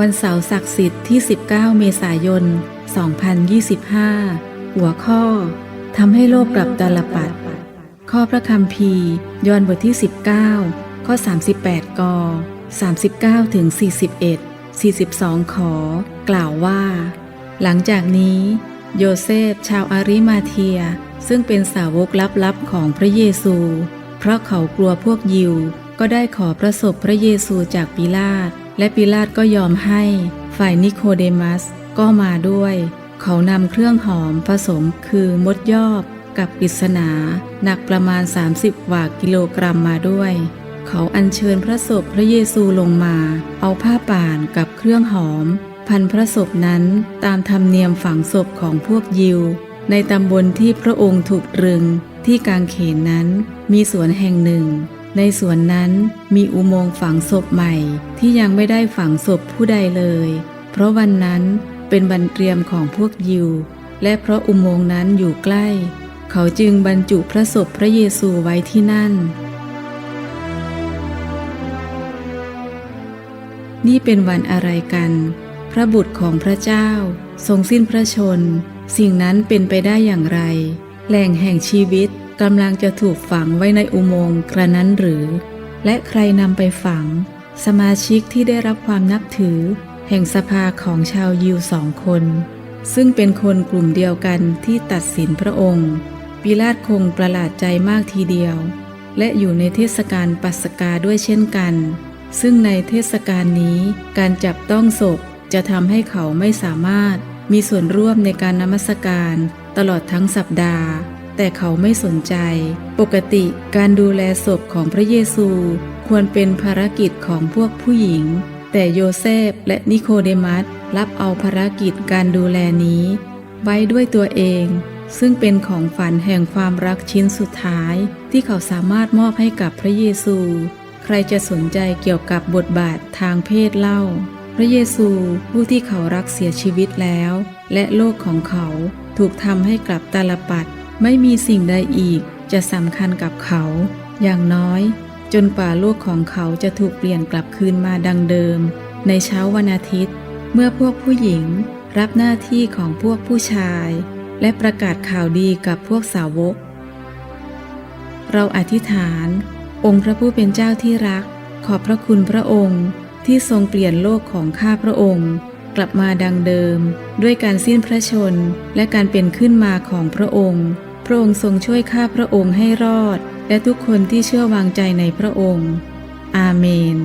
วันเสาร์ศักดิ์สิทธิ์ที่ 19 เมษายน 2025 หัวข้อทำให้โลกกลับตาลปัด ข้อพระคัมภียอนบทที่ 19 ข้อ 38 ก 39 ถึง 41 42 ขอ กล่าวว่า หลังจากนี้ โยเซฟชาวอาริมาเทีย ซึ่งเป็นสาวกลับๆของพระเยซู เพราะเขากลัวพวกยิว ก็ได้ขอประสบพระเยซูจากปิลาต และปิลาตก็ยอมให้ ฝ่ายนิโคเดมัสก็มาด้วย เขานำเครื่องหอมผสมคือมดยอบกับปริศนา หนักประมาณ 30กว่ากิโลกรัมมาด้วย เขาอัญเชิญพระศพพระเยซูลงมา เอาผ้าป่านกับเครื่องหอม พันพระศพนั้นตามธรรมเนียมฝังศพของพวกยิว ในตำบลที่พระองค์ถูกตรึงที่กางเขนนั้นมีสวนแห่งหนึ่ง ในสวนนั้นมีอุโมงค์ฝังศพใหม่ที่ยังไม่ได้ฝังศพผู้ใดเลย เพราะวันนั้นเป็นวันเตรียมของพวกยิว และเพราะอุโมงค์นั้นอยู่ใกล้ เขาจึงบรรจุพระศพพระเยซูไว้ที่นั่น นี่เป็นวันอะไรกัน พระบุตรของพระเจ้า ทรงสิ้นพระชน สิ่งนั้นเป็นไปได้อย่างไร แหล่งแห่งชีวิต กำลังจะถูกฝังไว้ในอุโมงค์กระนั้นหรือ และใครนำไปฝัง สมาชิกที่ได้รับความนับถือ แห่งสภาของชาวยิวสองคน ซึ่งเป็นคนกลุ่มเดียวกันที่ตัดสินพระองค์ปิลาตคงประหลาดใจมากทีเดียว และอยู่ในเทศกาลปัสกาด้วยเช่นกัน ซึ่งในเทศกาลนี้การจับต้องศพจะทำให้เขาไม่สามารถมีส่วนร่วมในการนมัสการตลอดทั้งสัปดาห์ แต่เขาไม่สนใจ ปกติการดูแลศพของพระเยซู ควรเป็นภารกิจของพวกผู้หญิง แต่โยเซฟและนิโคเดมัสรับเอาภารกิจการดูแลนี้ ไว้ด้วยตัวเอง ซึ่งเป็นของฝันแห่งความรักชิ้นสุดท้าย ที่เขาสามารถมอบให้กับพระเยซู ใครจะสนใจเกี่ยวกับบทบาททางเพศเล่า พระเยซูผู้ที่เขารักเสียชีวิตแล้ว และโลกของเขาถูกทำให้กลับตาลปัด ไม่มีสิ่งใดอีกจะสำคัญกับเขา อย่างน้อย จนกว่าโลกของเขาจะถูกเปลี่ยนกลับคืนมาดังเดิม ในเช้าวันอาทิตย์ เมื่อพวกผู้หญิงรับหน้าที่ของพวกผู้ชาย และประกาศข่าวดีกับพวกสาวก เราอธิษฐาน องค์พระผู้เป็นเจ้าที่รัก ขอบพระคุณพระองค์ที่ทรงเปลี่ยนโลกของข้าพระองค์ กลับมาดังเดิม ด้วยการสิ้นพระชน และการเป็นขึ้นมาของพระองค์ พระองค์ทรงช่วยข้าพระองค์ให้รอด และทุกคนที่เชื่อวางใจในพระองค์ อาเมน